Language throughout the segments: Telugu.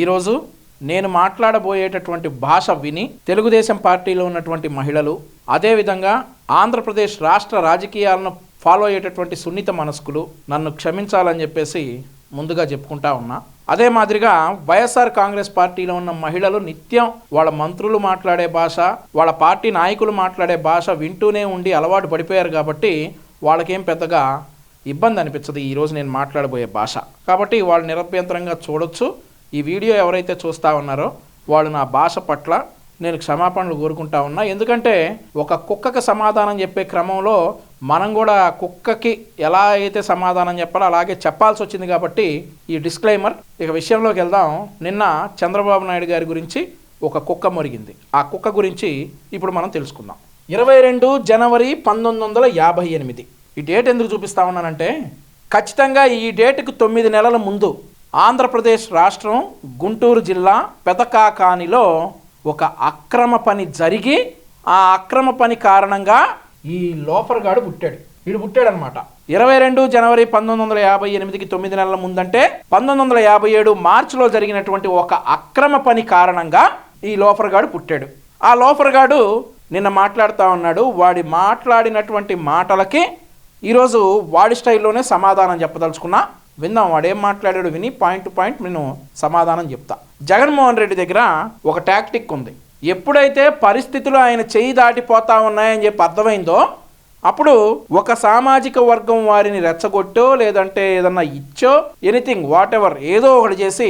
ఈరోజు నేను మాట్లాడబోయేటటువంటి భాష విని తెలుగుదేశం పార్టీలో ఉన్నటువంటి మహిళలు అదేవిధంగా ఆంధ్రప్రదేశ్ రాష్ట్ర రాజకీయాలను ఫాలో అయ్యేటటువంటి సున్నిత మనస్కులు నన్ను క్షమించాలని చెప్పేసి ముందుగా చెప్పుకుంటా ఉన్నా. అదే మాదిరిగా వైఎస్ఆర్ కాంగ్రెస్ పార్టీలో ఉన్న మహిళలు నిత్యం వాళ్ళ మంత్రులు మాట్లాడే భాష వాళ్ళ పార్టీ నాయకులు మాట్లాడే భాష వింటూనే ఉండి అలవాటు పడిపోయారు కాబట్టి వాళ్ళకేం పెద్దగా ఇబ్బంది అనిపించదు. ఈరోజు నేను మాట్లాడబోయే భాష. కాబట్టి వాళ్ళు నిరభ్యంతరంగా చూడొచ్చు. ఈ వీడియో ఎవరైతే చూస్తా ఉన్నారో వాళ్ళు నా భాష పట్ల నేను క్షమాపణలు కోరుకుంటా ఉన్నా. ఎందుకంటే ఒక కుక్కకి సమాధానం చెప్పే క్రమంలో మనం కూడా కుక్కకి ఎలా అయితే సమాధానం చెప్పాలో అలాగే చెప్పాల్సి వచ్చింది కాబట్టి ఈ డిస్క్లైమర్ ఇక విషయంలోకి వెళ్దాం. నిన్న చంద్రబాబు నాయుడు గారి గురించి ఒక కుక్క మురిగింది. ఆ కుక్క గురించి ఇప్పుడు మనం తెలుసుకుందాం. ఇరవై రెండు జనవరి పంతొమ్మిది వందల యాభై ఎనిమిది. ఈ డేట్ ఎందుకు చూపిస్తా ఉన్నానంటే ఖచ్చితంగా ఈ డేట్కు తొమ్మిది నెలల ముందు ఆంధ్రప్రదేశ్ రాష్ట్రం గుంటూరు జిల్లా పెదకాకానిలో ఒక అక్రమ పని జరిగి ఆ అక్రమ పని కారణంగా ఈ లోఫర్ గాడు పుట్టాడు. వీడు పుట్టాడనమాట. ఇరవై రెండు జనవరి పంతొమ్మిది వందల యాభై ఎనిమిదికి తొమ్మిది నెలల ముందంటే పంతొమ్మిది వందల యాభై ఏడు మార్చిలో జరిగినటువంటి ఒక అక్రమ పని కారణంగా ఈ లోఫర్ గాడు పుట్టాడు. ఆ లోఫర్గాడు నిన్న మాట్లాడుతూ ఉన్నాడు. వాడి మాట్లాడినటువంటి మాటలకి ఈరోజు వాడి స్టైల్లోనే సమాధానం చెప్పదలుచుకున్నా విందాం వాడేం మాట్లాడాడు విని పాయింట్ టు పాయింట్ నేను సమాధానం చెప్తా. జగన్మోహన్ రెడ్డి దగ్గర ఒక టాక్టిక్ ఉంది. ఎప్పుడైతే పరిస్థితులు ఆయన చేయి దాటిపోతా ఉన్నాయని చెప్పి అర్థమైందో అప్పుడు ఒక సామాజిక వర్గం వారిని రెచ్చగొట్టో లేదంటే ఏదన్నా ఇచ్చో ఎనీథింగ్ వాట్ ఎవర్ ఏదో ఒకటి చేసి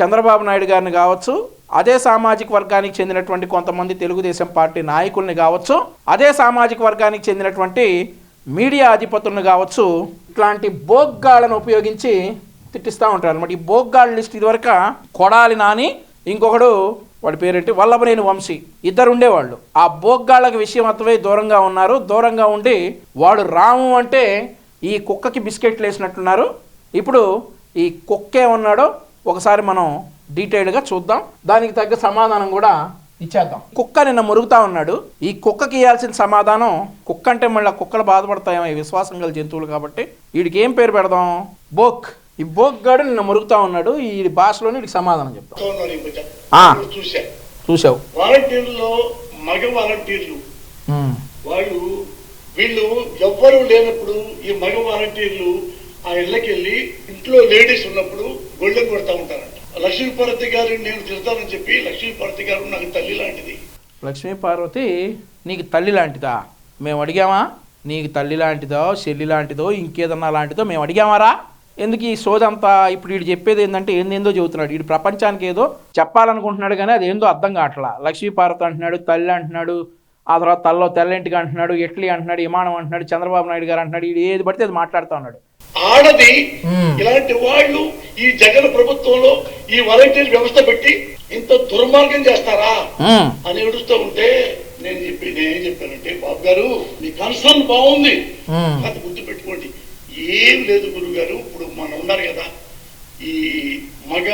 చంద్రబాబు నాయుడు గారిని కావచ్చు అదే సామాజిక వర్గానికి చెందినటువంటి కొంతమంది తెలుగుదేశం పార్టీ నాయకుల్ని కావచ్చు అదే సామాజిక వర్గానికి చెందినటువంటి మీడియా అధిపతులను కావచ్చు ఇట్లాంటి బోగ్గాళ్ళను ఉపయోగించి తిట్టిస్తూ ఉంటారు అనమాట ఈ బోగ్గాళ్ళ లిస్ట్ ఇదివరకు కొడాలి నాని ఇంకొకడు వాడి పేరేంటి? వల్లభనేని వంశీ. ఇద్దరు ఉండేవాళ్ళు. ఆ బోగ్గాళ్ళకి విషయం అర్థమై దూరంగా ఉన్నారు. దూరంగా ఉండి వాడు రాము అంటే ఈ కుక్కకి బిస్కెట్లు వేసినట్టున్నారు. ఇప్పుడు ఈ కుక్కే ఉన్నాడో ఒకసారి మనం డీటెయిల్డ్గా చూద్దాం. దానికి తగ్గ సమాధానం కూడా ఇచ్చేద్దాం. కుక్క నిన్న మురుగుతా ఉన్నాడు. ఈ కుక్కకి ఇవ్వాల్సిన సమాధానం కుక్క అంటే మళ్ళీ కుక్కలు బాధపడతాయేమో ఈ విశ్వాసం గల జంతువులు కాబట్టి. వీడికి ఏం పేరు పెడదాం? బోక్. ఈ బోక్ గాడు నిన్న మురుగుతా ఉన్నాడు. ఈ భాషలోనే వీడికి సమాధానం చెప్తాం. చూసావు వాలంటీర్లో మగ వాలంటీర్లు. వాళ్ళు వీళ్ళు ఎవ్వరూ లేనప్పుడు ఈ మగ వాలంటీర్లు ఆ ఇళ్ళకి వెళ్ళి ఇంట్లో లేడీస్ ఉన్నప్పుడు గొళ్ళెం కొడతా ఉంటారంట. లక్ష్మీపార్వతి గారు నేను తిడతానని చెప్పి లక్ష్మీపార్వతి గారు నాకు తల్లి లాంటిది. లక్ష్మీ పార్వతి నీకు తల్లి లాంటిదా? మేము అడిగామా? నీకు తల్లి లాంటిదో చెల్లి లాంటిదో ఇంకేదన్నా లాంటిదో మేము అడిగామారా? ఎందుకు ఈ సోదంతా ఇప్పుడు వీడు చెప్పేది ఏంటంటే ఏందేందో చెబుతున్నాడు. వీడు ప్రపంచానికి ఏదో చెప్పాలనుకుంటున్నాడు కానీ అది ఏందో అర్థం కావట్లా. లక్ష్మీపార్వతి అంటున్నాడు తల్లి అంటున్నాడు ఆ తర్వాత తల్లో తెల్లంటికి అంటున్నాడు ఎట్లీ అంటున్నాడు విమానం అంటున్నాడు చంద్రబాబు నాయుడు గారు అంటున్నాడు వీడు ఏది పడితే అది మాట్లాడుతూ ఉన్నాడు. ఆడది. ఇలాంటి వాళ్ళు ఈ జగన్ ప్రభుత్వంలో ఈ వాలంటీర్ వ్యవస్థ పెట్టి ఇంత దుర్మార్గం చేస్తారా? అని ఏడుస్తూ ఉంటే నేను చెప్పి నేనేం చెప్పానంటే బాబు గారు మీ కన్సర్న్ బాగుంది. అది గుర్తు పెట్టుకోండి. ఏం లేదు గురువు గారు ఇప్పుడు మనం ఉన్నారు కదా. ఈ మగ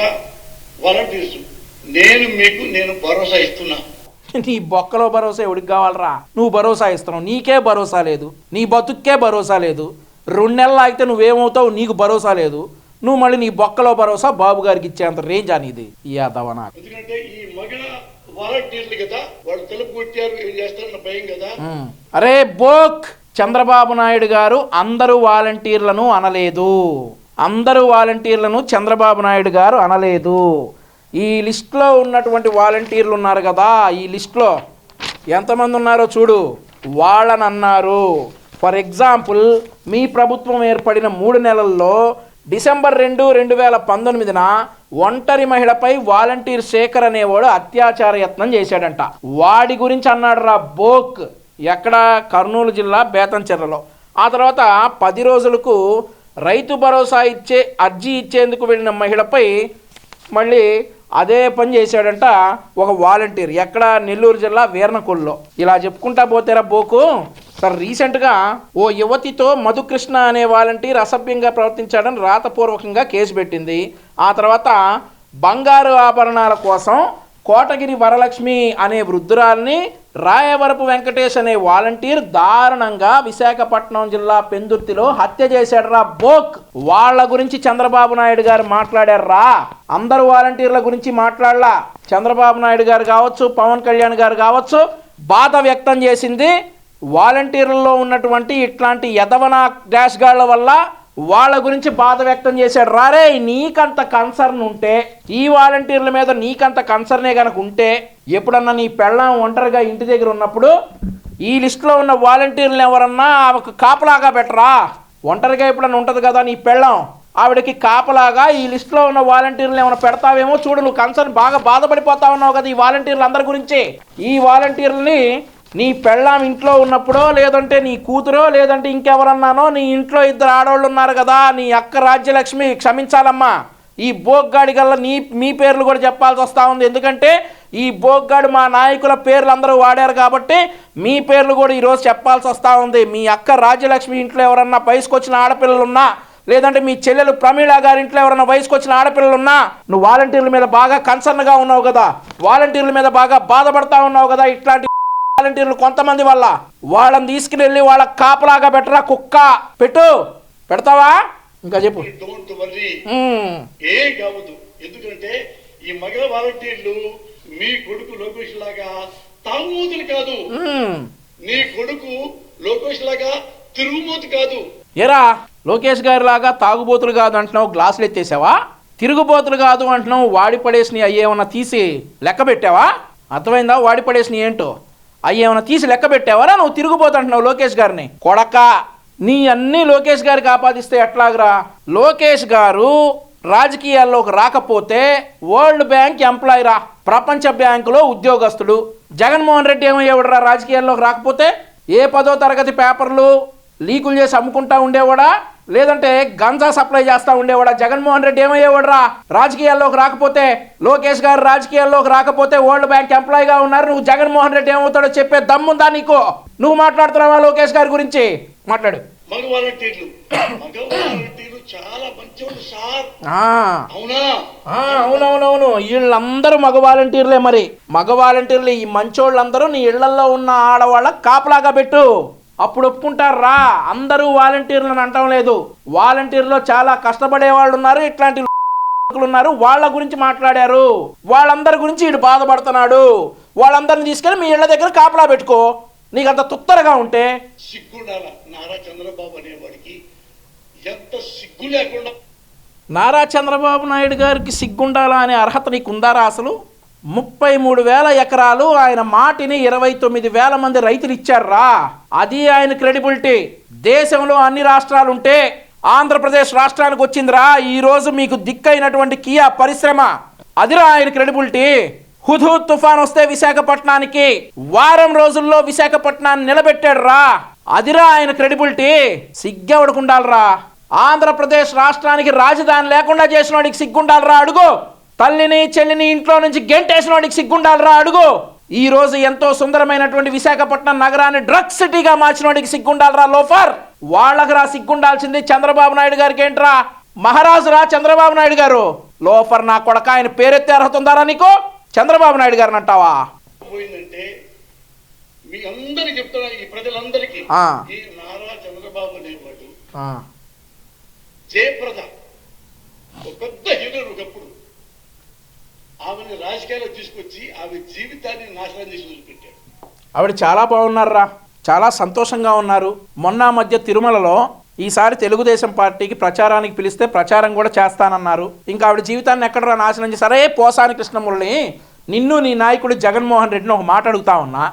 వాలంటీర్స్ నేను మీకు నేను భరోసా ఇస్తున్నా. నీ బొక్కలో భరోసా ఎవడికి కావాలరా? నువ్వు భరోసా ఇస్తున్నావు. నీకే భరోసా లేదు. నీ బతుక్కే భరోసా లేదు. రెండు నెలలు ఆగితే నువ్వేమవుతావు? నీకు భరోసా లేదు. నువ్వు మళ్ళీ నీ బొక్కలో భరోసా బాబు గారికి ఇచ్చేంత రేంజ్ అనేది ఈ అదవనా. అరే బోక్! చంద్రబాబు నాయుడు గారు అందరూ వాలంటీర్లను అనలేదు. అందరూ వాలంటీర్లను చంద్రబాబు నాయుడు గారు అనలేదు. ఈ లిస్ట్లో ఉన్నటువంటి వాలంటీర్లు ఉన్నారు కదా ఈ లిస్ట్లో ఎంతమంది ఉన్నారో చూడు. వాళ్ళని అన్నారు ఫర్ ఎగ్జాంపుల్ మీ ప్రభుత్వం ఏర్పడిన మూడు నెలల్లో డిసెంబర్ రెండు రెండు వేల పంతొమ్మిదిన ఒంటరి మహిళపై వాలంటీర్ శేఖర్ అనేవాడు అత్యాచార యత్నం చేశాడంట. వాడి గురించి అన్నాడు రా బోక్ ఎక్కడ? కర్నూలు జిల్లా బేతంచెర్లలో ఆ తర్వాత పది రోజులకు రైతు భరోసా ఇచ్చే అర్జీ ఇచ్చేందుకు వెళ్ళిన మహిళపై మళ్ళీ అదే పని చేశాడంట ఒక వాలంటీర్ ఎక్కడ? నెల్లూరు జిల్లా వీర్నకొల్లో. ఇలా చెప్పుకుంటా పోతేరా బోకు? సార్ రీసెంట్గా ఓ యువతితో మధుకృష్ణ అనే వాలంటీర్ అసభ్యంగా ప్రవర్తించాడని రాతపూర్వకంగా కేసు పెట్టింది. ఆ తర్వాత బంగారు ఆభరణాల కోసం కోటగిరి వరలక్ష్మి అనే వృద్ధురాల్ని రాయవరపు వెంకటేష్ అనే వాలంటీర్ దారుణంగా విశాఖపట్నం జిల్లా పెందుర్తిలో హత్య చేశాడరా బోక్. వాళ్ళ గురించి చంద్రబాబు నాయుడు గారు మాట్లాడారా? అందరు వాలంటీర్ల గురించి మాట్లాడలా. చంద్రబాబు నాయుడు గారు కావచ్చు పవన్ కళ్యాణ్ గారు కావచ్చు బాధ వ్యక్తం చేసింది వాలంటీర్లలో ఉన్నటువంటి ఇట్లాంటి యదవన డాష్ గార్డ్ల వల్ల వాళ్ళ గురించి బాధ వ్యక్తం చేశాడు. రారే నీకంత కన్సర్న్ ఉంటే ఈ వాలంటీర్ల మీద నీకంత కన్సర్నే కనుక ఉంటే ఎప్పుడన్నా నీ పెళ్ళం ఒంటరిగా ఇంటి దగ్గర ఉన్నప్పుడు ఈ లిస్టులో ఉన్న వాలంటీర్లు ఎవరన్నా ఆమెకు కాపలాగా పెట్టరా? ఒంటరిగా ఎప్పుడన్నా ఉంటుంది కదా నీ పెళ్ళం? ఆవిడకి కాపలాగా ఈ లిస్టులో ఉన్న వాలంటీర్లు ఏమైనా పెడతావేమో? చూడు నువ్వు కన్సర్న్ బాగా బాధపడిపోతా ఉన్నావు కదా ఈ వాలంటీర్లు అందరి గురించి. ఈ వాలంటీర్లని నీ పెళ్ళాం ఇంట్లో ఉన్నప్పుడో లేదంటే నీ కూతురో లేదంటే ఇంకెవరన్నానో నీ ఇంట్లో ఇద్దరు ఆడవాళ్ళు ఉన్నారు కదా నీ అక్క రాజ్యలక్ష్మి క్షమించాలమ్మా. ఈ బోగ్గాడి గల్ల నీ మీ పేర్లు కూడా చెప్పాల్సి వస్తూ ఉంది. ఎందుకంటే ఈ బోగ్గాడు మా నాయకుల పేర్లు అందరూ వాడారు కాబట్టి మీ పేర్లు కూడా ఈరోజు చెప్పాల్సి వస్తూ ఉంది. మీ అక్క రాజ్యలక్ష్మి ఇంట్లో ఎవరన్నా వయసుకొచ్చిన ఆడపిల్లలున్నా ఆడపిల్లలు ఉన్నా లేదంటే మీ చెల్లెలు ప్రమీళ గారి ఇంట్లో ఎవరైనా వయసుకు వచ్చిన ఆడపిల్లలు ఉన్నా నువ్వు వాలంటీర్ల మీద బాగా కన్సర్న్గా ఉన్నావు కదా వాలంటీర్ల మీద బాగా బాధపడతా ఉన్నావు కదా ఇట్లాంటి వాలంటీర్లు కొంతమంది వల్ల వాళ్ళని తీసుకుని వాళ్ళ కాపలాగా పెట్టరా? కుక్క. పెట్టు. పెడతావా? ఇంకా చెప్పు. ఏం కావద్దు. ఎందుకంటే ఈ మగ వాలంటీర్లు మీ కొడుకు లోకేష్ లాగా తాగుమూతులు కాదు. నీ కొడుకు లోకేష్ లాగా తిరుగుమూతి కాదు. ఏరా? లోకేష్ గారి లాగా తాగుబోతులు కాదు అంటున్నావు గ్లాసులు ఎత్తేసావా? తిరుగుబోతులు కాదు అంటున్నావు వాడి పడేసినవి అయ్యేమన్నా తీసి లెక్క పెట్టావా? అర్థమైందా? వాడి పడేసినవి ఏంటో? అయ్యేమన్నా తీసి లెక్క పెట్టావరా? నువ్వు తిరిగిపోతుంటున్నావు లోకేష్ గారిని. కొడక నీ అన్ని లోకేష్ గారికి ఆపాదిస్తే ఎట్లాగరా? లోకేష్ గారు రాజకీయాల్లోకి రాకపోతే వరల్డ్ బ్యాంక్ ఎంప్లాయీరా ప్రపంచ బ్యాంకులో ఉద్యోగస్తుడు జగన్మోహన్ రెడ్డి ఏమయ్యేవాడురా రాజకీయాల్లోకి రాకపోతే? ఏ పదో తరగతి పేపర్లు లీకులు చేసి అమ్ముకుంటా ఉండేవాడా? లేదంటే గంజా సప్లై చేస్తా ఉండేవాడా? జగన్మోహన్ రెడ్డి ఏమయ్యేవాడురా? రాజకీయాల్లోకి రాకపోతే లోకేష్ గారు రాజకీయాల్లోకి రాకపోతే వరల్డ్ బ్యాంక్ ఎంప్లాయీగా ఉన్నారు. నువ్వు జగన్మోహన్ రెడ్డి ఏమవుతాడో చెప్పే దమ్ముందా నీకు? నువ్వు మాట్లాడుతున్నావా లోకేష్ గారి గురించి? మాట్లాడు. అవునవునవును. వీళ్ళందరూ మగ వాలంటీర్లే మరి. మగ వాలంటీర్లు ఈ మంచోళ్ళందరూ నీ ఇళ్ళలో ఉన్న ఆడవాళ్ళ కాపలాగా పెట్టు. అప్పుడు ఒప్పుకుంటారా అందరూ వాలంటీర్లను అంటం లేదు. వాలంటీర్లో చాలా కష్టపడే వాళ్ళు ఉన్నారు ఇట్లాంటి ఉన్నారు. వాళ్ళ గురించి మాట్లాడారు. వాళ్ళందరి గురించి వీడు బాధపడుతున్నాడు. వాళ్ళందరిని తీసుకెళ్ళి మీ ఇళ్ళ దగ్గర కాపలా పెట్టుకో. నీకు అంత తుత్తరగా ఉంటే సిగ్గుండాల? నారా చంద్రబాబు అనేవాడికి ఎంత సిగ్గు లేకుండా నారా చంద్రబాబు నాయుడు గారికి సిగ్గుండాలా అనే అర్హత నీకు ఉందారా అసలు? ముప్పై మూడు వేల ఎకరాలు ఆయన మాటిని ఇరవై తొమ్మిది వేల మంది రైతులు ఇచ్చారా అది ఆయన క్రెడిబిలిటీ. దేశంలో అన్ని రాష్ట్రాలు ఉంటే ఆంధ్రప్రదేశ్ రాష్ట్రానికి వచ్చిందిరా. ఈ రోజు మీకు దిక్కైనటువంటి కియా పరిశ్రమ. అదిరా ఆయన క్రెడిబిలిటీ. హుదూ తుఫాన్ వస్తే విశాఖపట్నానికి వారం రోజుల్లో విశాఖపట్నాన్ని నిలబెట్టాడు రా అదిరా ఆయన క్రెడిబిలిటీ. సిగ్గెవడుకుండాలరా ఆంధ్రప్రదేశ్ రాష్ట్రానికి రాజధాని లేకుండా చేసిన వాడికి సిగ్గుండాలరా. అడుగు. తల్లిని చెల్లిని ఇంట్లో నుంచి గెంటేసిన వాడికి సిగ్గుండాలరా అడుగు. ఈ రోజు ఎంతో సుందరమైనటువంటి విశాఖపట్నం నగరాన్ని డ్రగ్ సిటీగా మార్చిన వాడికి సిగ్గుండాలరా లోఫర్. వాళ్ళకి రా సిగ్గుండాల్సింది చంద్రబాబు నాయుడు గారికి ఏంట్రా? మహారాజు రా చంద్రబాబు నాయుడు గారు. లోఫర్ నా కొడక ఆయన పేరెత్తే అర్హత ఉందారా నీకు? చంద్రబాబు నాయుడు గారిని అంటావా? పోయిందంటే మీ అందరికి చెప్తున్నా ఈ ప్రజలందరికీ ఆ. ఈ నారా చంద్రబాబు అనేవాడు జయప్రద ఒక పెద్ద హీరోయిన్ ఒకప్పుడు. ఆమెను రాజకీయాల్లో తీసుకొచ్చి ఆమె జీవితాన్ని నాశనం చేసి వదిలిపెట్టాడు. ఆవిడ చాలా బాగున్నారా? చాలా సంతోషంగా ఉన్నారు. మొన్న మధ్య తిరుమలలో ఈసారి తెలుగుదేశం పార్టీకి ప్రచారానికి పిలిస్తే ప్రచారం కూడా చేస్తానన్నారు. ఇంకా ఆవిడ జీవితాన్ని ఎక్కడ నాశనం చేశారే సరే పోసాని కృష్ణమురళి నిన్ను నీ నాయకుడు జగన్మోహన్ రెడ్డిని ఒక మాట అడుగుతా ఉన్నా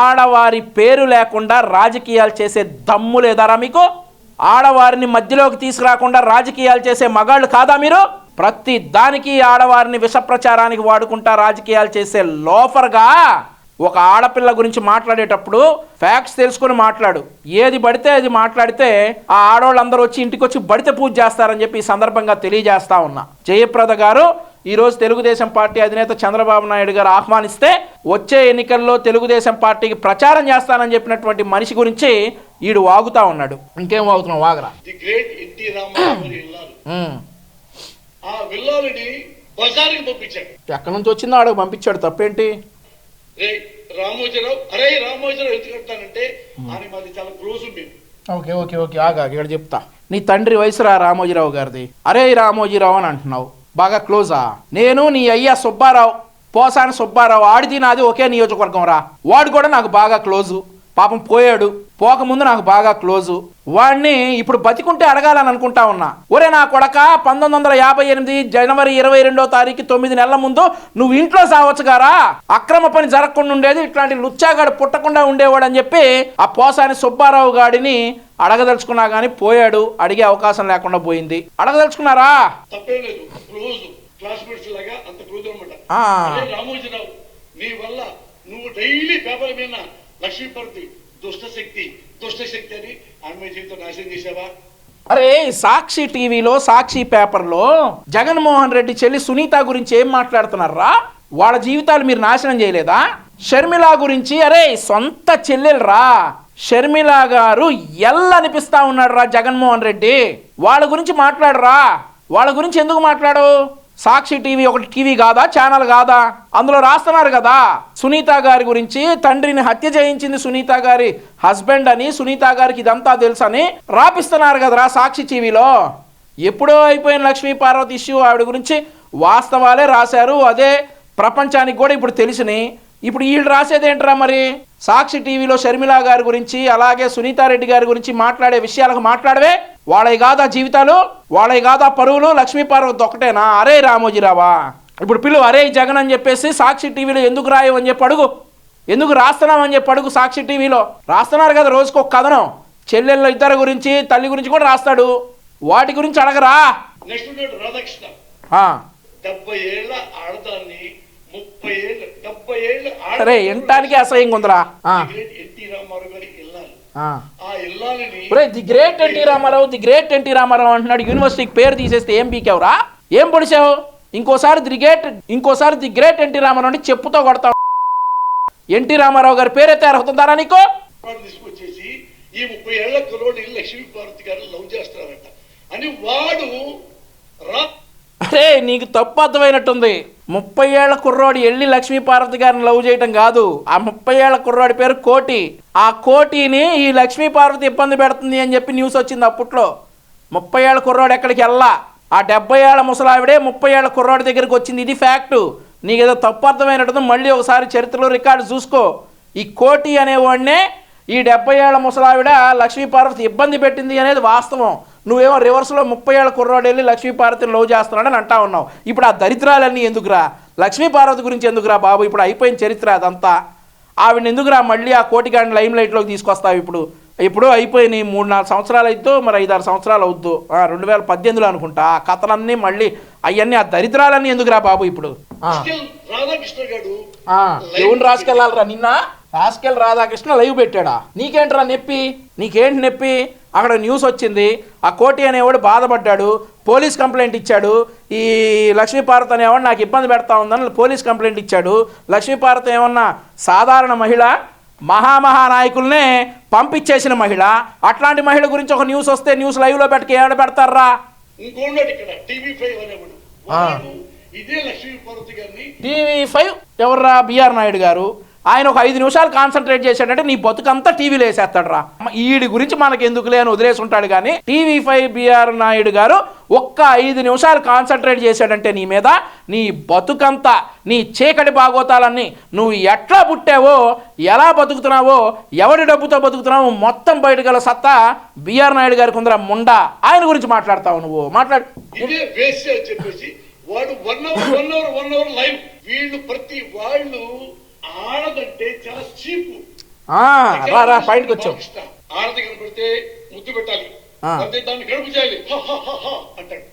ఆడవారి పేరు లేకుండా రాజకీయాలు చేసే దమ్ము లేదారా మీకు? ఆడవారిని మధ్యలోకి తీసుకురాకుండా రాజకీయాలు చేసే మగాళ్ళు కాదా మీరు? ప్రతి దానికి ఆడవారిని విష ప్రచారానికి వాడుకుంటా రాజకీయాలు చేసే లోఫర్గా ఒక ఆడపిల్ల గురించి మాట్లాడేటప్పుడు ఫ్యాక్ట్స్ తెలుసుకొని మాట్లాడు. ఏది పడితే అది మాట్లాడితే ఆ ఆడవాళ్ళందరూ వచ్చి ఇంటికి వచ్చి బడితే పూజ చేస్తారని చెప్పి ఈ సందర్భంగా తెలియజేస్తా ఉన్నా. జయప్రద గారు ఈరోజు తెలుగుదేశం పార్టీ అధినేత చంద్రబాబు నాయుడు గారు ఆహ్వానిస్తే వచ్చే ఎన్నికల్లో తెలుగుదేశం పార్టీకి ప్రచారం చేస్తానని చెప్పినటువంటి మనిషి గురించి ఈడు వాగుతా ఉన్నాడు. ఇంకేం వాగుతున్నావు? వాగరా. ఆ విల్లాలని బజార్కి పంపించాడు. ఎక్కడి నుంచి వచ్చిందో ఆడకు పంపించాడు తప్పేంటి? రే రామోజీరావు అరే రామోజీరావు ఎందుకు కట్టానంటే ఆయన మాది చాలా క్లోజ్ మేము ఓకే ఓకే ఓకే ఆగా ఇక్కడ చెప్తా. నీ తండ్రి వయసురా రామోజీరావు గారిది? అరే రామోజీరావు అని అంటున్నావు. బాగా క్లోజా నేను నీ అయ్యా సుబ్బారావు పోసాని సుబ్బారావు ఆడిది నాది ఒకే నియోజకవర్గం రా. వాడు కూడా నాకు బాగా క్లోజు పాపం పోయాడు. పోకముందు నాకు బాగా క్లోజు. వాడిని ఇప్పుడు బతికుంటే అడగాలని అనుకుంటా ఉన్నా. ఒరే నా కొడక పంతొమ్మిది వందల యాభై ఎనిమిది జనవరి ఇరవై రెండో తారీఖు తొమ్మిది నెలల ముందు నువ్వు ఇంట్లో సావచ్చు గారా? అక్రమ పని జరగకుండా ఉండేది ఇట్లాంటి లుచ్చాగాడు పుట్టకుండా ఉండేవాడు అని చెప్పి ఆ పోసాని సుబ్బారావు గాడిని అడగదలుచుకున్నా కానీ పోయాడు. అడిగే అవకాశం లేకుండా పోయింది. అడగదలుచుకున్నారా? నీ వల్ల నువ్వు డైలీ పేపర్ మీద లక్ష్మీపతి దుష్టశక్తి దుష్టశక్తి అని ఆమె జీవితం నాశనం చేసావా అరే సాక్షి టీవీలో సాక్షి పేపర్లో జగన్మోహన్ రెడ్డి చెల్లి సునీత గురించి ఏం మాట్లాడుతున్నారా? వాళ్ళ జీవితాలు మీరు నాశనం చేయలేదా? షర్మిల గురించి అరే సొంత చెల్లెలరా. షర్మిల గారు ఎల్ అనిపిస్తా ఉన్నాడు రా జగన్మోహన్ రెడ్డి. వాళ్ళ గురించి మాట్లాడరా. వాళ్ళ గురించి ఎందుకు మాట్లాడు సాక్షి టీవీ ఒకటి టీవీ కాదా ఛానల్ కాదా? అందులో రాస్తున్నారు కదా. సునీత గారి గురించి తండ్రిని హత్య చేయించింది సునీత గారి హస్బెండ్ అని సునీత గారికి ఇదంతా తెలుసని రాపిస్తున్నారు కదరా సాక్షి టీవీలో. ఎప్పుడో అయిపోయిన లక్ష్మీ పార్వతి ఇష్యూ ఆవిడ గురించి వాస్తవాలే రాశారు. అదే ప్రపంచానికి కూడా ఇప్పుడు తెలిసినాయి ఇప్పుడు వీళ్ళు రాసేది ఏంట్రా మరి? సాక్షి టీవీలో షర్మిల గారి గురించి అలాగే సునీతారెడ్డి గారి గురించి మాట్లాడే విషయాలకు మాట్లాడవే? వాళ్ళవి కాదా జీవితాలు? వాళ్ళవి కాదా పరువులు? లక్ష్మీ పార్వతి ఒకటేనా అరే రామోజీరావా. ఇప్పుడు పిలువు అరే జగన్ అని చెప్పేసి సాక్షి టీవీలో ఎందుకు రాయవని చెప్పి అడుగు. ఎందుకు రాస్తున్నామని చెప్పి అడుగు సాక్షి టీవీలో. రాస్తున్నారు కదా రోజుకు ఒక కథనం. చెల్లెళ్ళ ఇద్దరు గురించి తల్లి గురించి కూడా రాస్తాడు. వాటి గురించి అడగరా. డెబ్బై ఏళ్ళ ఆడదాన్ని ముప్పై ఏళ్ళ డెబ్బై ఏళ్ళ సరే వినటానికి అసహ్యంగా ఉందిరా. ఆ, ఎన్టీ రామారావు గారి ఇల్లాలి. ఆ. ఆ ఇల్లాలని ఒరే the great NT Ramarao the great NT Ramarao అంటున్నాడు. యూనివర్సిటీకి పేరు తీసేస్తే ఏం పీకావురా? ఏం పొడిచావు? ఇంకోసారి ది గ్రేట్ ఇంకోసారి ది గ్రేట్ ఎన్టీ రామారావు అంటే చెప్పుతో కొడతావు. ఎన్టీ రామారావు గారి పేరైతే అర్హతుందారా నీకు? వాడు తీసుకొచ్చేసి ఈ ముప్పై ఏళ్ళ కుర్రోడిని లక్ష్మీ పార్వతి గారు లవ్ చేస్తారంట. అని వాడు రా అరే నీకు తప్పు అర్థమైనట్టుంది. ముప్పై ఏళ్ళ కుర్రోడు వెళ్ళి లక్ష్మీపార్వతి గారిని లవ్ చేయటం కాదు. ఆ ముప్పై ఏళ్ళ కుర్రోడి పేరు కోటి. ఆ కోటిని ఈ లక్ష్మీపార్వతి ఇబ్బంది పెడుతుంది అని చెప్పి న్యూస్ వచ్చింది అప్పట్లో. ముప్పై ఏళ్ళ కుర్రోడు ఎక్కడికి వెళ్ళా? ఆ డెబ్బై ఏళ్ళ ముసలావిడే ముప్పై ఏళ్ళ కుర్రోడి దగ్గరికి వచ్చింది. ఇది ఫ్యాక్టు నీకేదో తప్పు అర్థమైనట్టు మళ్ళీ ఒకసారి చరిత్రలో రికార్డు చూసుకో. ఈ కోటి అనేవాడినే ఈ డెబ్బై ఏళ్ళ ముసలావిడ లక్ష్మీపార్వతి ఇబ్బంది పెట్టింది అనేది వాస్తవం. నువ్వేమో రివర్స్లో ముప్పై ఏళ్ళ కుర్రాడు వెళ్ళి లక్ష్మీ పార్వతిని లవ్ చేస్తున్నాడని అంటా ఉన్నావు. ఇప్పుడు ఆ దరిద్రాలన్నీ ఎందుకురా? లక్ష్మీ పార్వతి గురించి ఎందుకురా బాబు? ఇప్పుడు అయిపోయిన చరిత్ర అదంతా. ఆవిడ ఎందుకురా మళ్ళీ ఆ కోటిగాడిని లైమ్ లైట్లోకి తీసుకొస్తావు ఇప్పుడు? ఇప్పుడు అయిపోయినాయి మూడు నాలుగు సంవత్సరాలు అవుతో మరి ఐదారు సంవత్సరాలు అవుద్దు? ఆ, రెండు వేల పద్దెనిమిదిలో అనుకుంటా. ఆ కథలన్నీ మళ్ళీ అవన్నీ ఆ దరిద్రాలన్నీ ఎందుకురా బాబు ఇప్పుడు? ఆ. స్టిల్ రాధాకృష్ణ గారు ఆ, ఎవరిని రాసుకెళ్ళాలరా నిన్న? రాసుకెళ్ళి రాధాకృష్ణ లైవ్ పెట్టాడా? నీకేంట్రా నొప్పి? నీకేంటి నొప్పి? అక్కడ న్యూస్ వచ్చింది. ఆ కోటి అనేవాడు బాధపడ్డాడు. పోలీస్ కంప్లైంట్ ఇచ్చాడు. ఈ లక్ష్మీపార్వతి అనేవాడు నాకు ఇబ్బంది పెడతా ఉందని పోలీస్ కంప్లైంట్ ఇచ్చాడు. లక్ష్మీపార్వతి ఏమన్నా సాధారణ మహిళ? మహామహానాయకుల్నే పంపించేసిన మహిళ. అట్లాంటి మహిళ గురించి ఒక న్యూస్ వస్తే న్యూస్ లైవ్లో పెట్టుకు ఏడ పెడతారా? టీవీ ఫైవ్ ఎవర్రా? బిఆర్ నాయుడు గారు. ఆయన ఒక ఐదు నిమిషాలు కాన్సన్ట్రేట్ చేశాడంటే నీ బతుకంతా టీవీలో వేసేస్తాడు రా ఈడి గురించి మనకి ఎందుకులే అని వదిలేసి ఉంటాడు కానీ టీవీ ఫైవ్ బిఆర్ నాయుడు గారు ఒక్క ఐదు నిమిషాలు కాన్సన్ట్రేట్ చేశాడంటే నీ మీద నీ బతుకంతా నీ చీకటి బాగోతాలన్నీ నువ్వు ఎట్లా పుట్టావో ఎలా బతుకుతున్నావో ఎవరి డబ్బుతో బతుకుతున్నావో మొత్తం బయటగల సత్తా బిఆర్ నాయుడు గారి కొందర ముండా. ఆయన గురించి మాట్లాడతావు నువ్వు. మాట్లాడు. వాడు one hour one hour one hour live వీళ్ళు ప్రతి వాళ్ళు ఆడదంటే చాలా చీప్. రా రా పాయింట్కి వచ్చావు. ఆడది కనపడితే ముద్దు పెట్టాలి.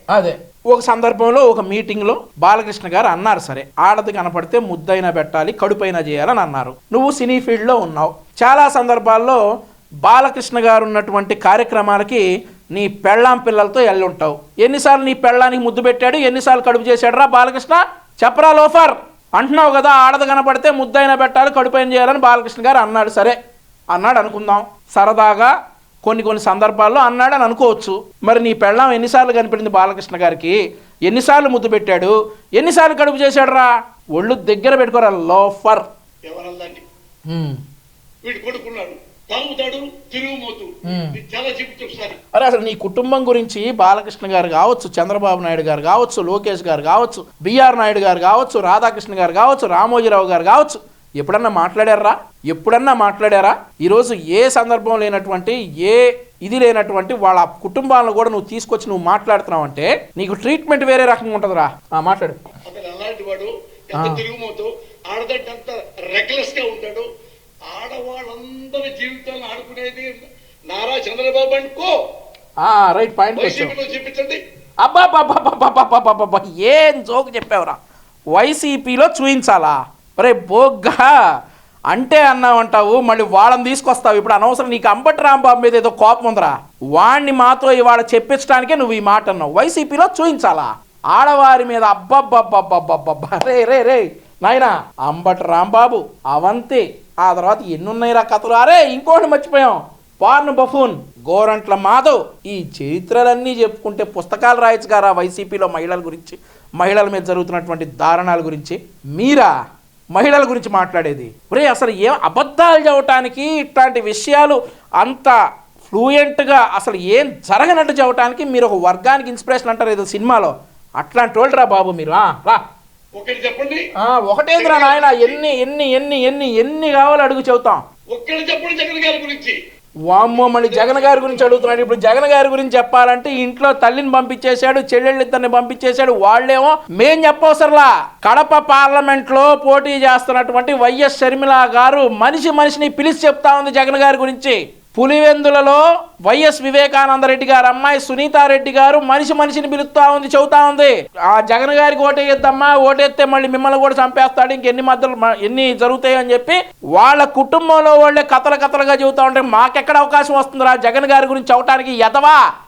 అదే. ఒక సందర్భంలో ఒక మీటింగ్లో బాలకృష్ణ గారు అన్నారు సరే ఆడది కనపడితే ముద్దైనా పెట్టాలి కడుపైనా చేయాలని అన్నారు. నువ్వు సినీ ఫీల్డ్లో ఉన్నావు. చాలా సందర్భాల్లో బాలకృష్ణ గారు ఉన్నటువంటి కార్యక్రమాలకి నీ పెళ్ళాం పిల్లలతో ఎల్లుంటావు. ఎన్నిసార్లు నీ పెళ్ళానికి ముద్దు పెట్టాడు ఎన్నిసార్లు కడుపు చేశాడు రా బాలకృష్ణ? చెప్పరా లోఫర్. అంటున్నావు కదా ఆడది కనపడితే ముద్దైనా పెట్టాలి కడుపైన చేయాలని బాలకృష్ణ గారు అన్నాడు. సరే అన్నాడు అనుకుందాం. సరదాగా కొన్ని కొన్ని సందర్భాల్లో అన్నాడు అని అనుకోవచ్చు. మరి నీ పెళ్ళాం ఎన్నిసార్లు కనిపెట్టింది బాలకృష్ణ గారికి? ఎన్నిసార్లు ముద్దు పెట్టాడు? ఎన్నిసార్లు కడుపు చేశాడు రా ఒళ్ళు దగ్గర పెట్టుకోరా లోఫర్. తాగుతాడు తిరుగుమోతు ఇది చాలా చెప్తూ ఒకసారి. అరే అసలు నీ కుటుంబం గురించి బాలకృష్ణ గారు కావచ్చు చంద్రబాబు నాయుడు గారు కావచ్చు లోకేష్ గారు కావచ్చు బిఆర్ నాయుడు గారు కావచ్చు రాధాకృష్ణ గారు కావచ్చు రామోజీరావు గారు కావచ్చు ఎప్పుడన్నా మాట్లాడారా? ఎప్పుడన్నా మాట్లాడారా? ఈరోజు ఏ సందర్భం లేనటువంటి ఏ ఇది లేనటువంటి వాళ్ళ కుటుంబాలను కూడా నువ్వు తీసుకొచ్చి నువ్వు మాట్లాడుతున్నావు అంటే నీకు ట్రీట్మెంట్ వేరే రకంగా ఉంటుందిరా. ఆ, మాట్లాడు. అలాంటి వాడు ఎంత తిరుగుమోతు ఆడదంటే అంత రెక్లెస్గా ఉంటాడు ఆడవాళ్ళందరి జీవితాలను ఆడుకునేది నారా చంద్రబాబు అనుకో. రైట్ పాయింట్ చూపించండి. అబ్బాబ్బాబ్బాబ్బాబ్బాబ్బా ఏం జోక్ చెప్పావురా? వైసీపీలో చూయించాలా? రే బోగ్గా. అంటే అన్నావంటావు మళ్ళీ వాళ్ళని తీసుకొస్తావు. ఇప్పుడు అనవసరం నీకు అంబటి రాంబాబు మీద ఏదో కోపం ఉందిరా. వాణ్ణి మాతో ఇవాళ చెప్పించడానికే నువ్వు ఈ మాట అన్నావు వైసీపీలో చూయించాలా? ఆడవారి మీద అబ్బబ్బబ్బబ్బబ్బబ్బా రే రే రే. నాయనా అంబటి రాంబాబు అవంతి. ఆ తర్వాత ఎన్నున్నాయిరా కథలు? అరే ఇంకోటి మర్చిపోయాం. Porn buffoon Gorantla Madhav. ఈ చరిత్రలన్నీ చెప్పుకుంటే పుస్తకాలు రాయొచ్చు గారా వైసీపీలో మహిళల గురించి మహిళల మీద జరుగుతున్నటువంటి దారుణాల గురించి. మీరా మహిళల గురించి మాట్లాడేది? ఒరే అసలు ఏం అబద్ధాలు చెప్పటానికి ఇట్లాంటి విషయాలు అంత ఫ్లూయెంట్గా అసలు ఏం జరగనట్టు చెప్పటానికి మీరు ఒక వర్గానికి ఇన్స్పిరేషన్ అంటారు ఏదో సినిమాలో. అట్లాంటి వాళ్ళు రా బాబు మీరు రా. ఒకటి చెప్పండి. ఆ, ఒకటేంద్రా నాయన ఎన్ని ఎన్ని ఎన్ని ఎన్ని ఎన్ని కావాలో అడుగు చెబుతాం. ఒక్కటి చెప్పండి జగన్ గారి గురించి. వామ్మో మళ్ళీ జగన్ గారి గురించి అడుగుతున్నాడు. ఇప్పుడు జగన్ గారి గురించి చెప్పాలంటే ఇంట్లో తల్లిని పంపించేశాడు చెల్లెళ్ళిద్దరిని పంపించేశాడు వాళ్ళేమో మేం చెప్పవసరలా. కడప పార్లమెంట్లో పోటీ చేస్తున్నటువంటి వైఎస్ షర్మిల గారు మనిషి మనిషిని పిలిచి చెప్తా ఉంది జగన్ గారి గురించి. పులివెందులలో వైఎస్ వివేకానంద రెడ్డి గారు అమ్మాయి సునీతారెడ్డి గారు మనిషి మనిషిని పిలుస్తా ఉంది చెబుతా ఉంది. ఆ జగన్ గారికి ఓటేయద్దమ్మా ఓటేస్తే మళ్ళీ మిమ్మల్ని కూడా చంపేస్తాడు ఇంకెన్ని మధ్యలో మ- ఎన్ని జరుగుతాయి అని చెప్పి వాళ్ళ కుటుంబంలో వాళ్ళే కథలు కథలుగా చెబుతా ఉంటే మాకెక్కడ అవకాశం వస్తుందిరా? జగన్ గారి గురించి అవటానికి ఎదవా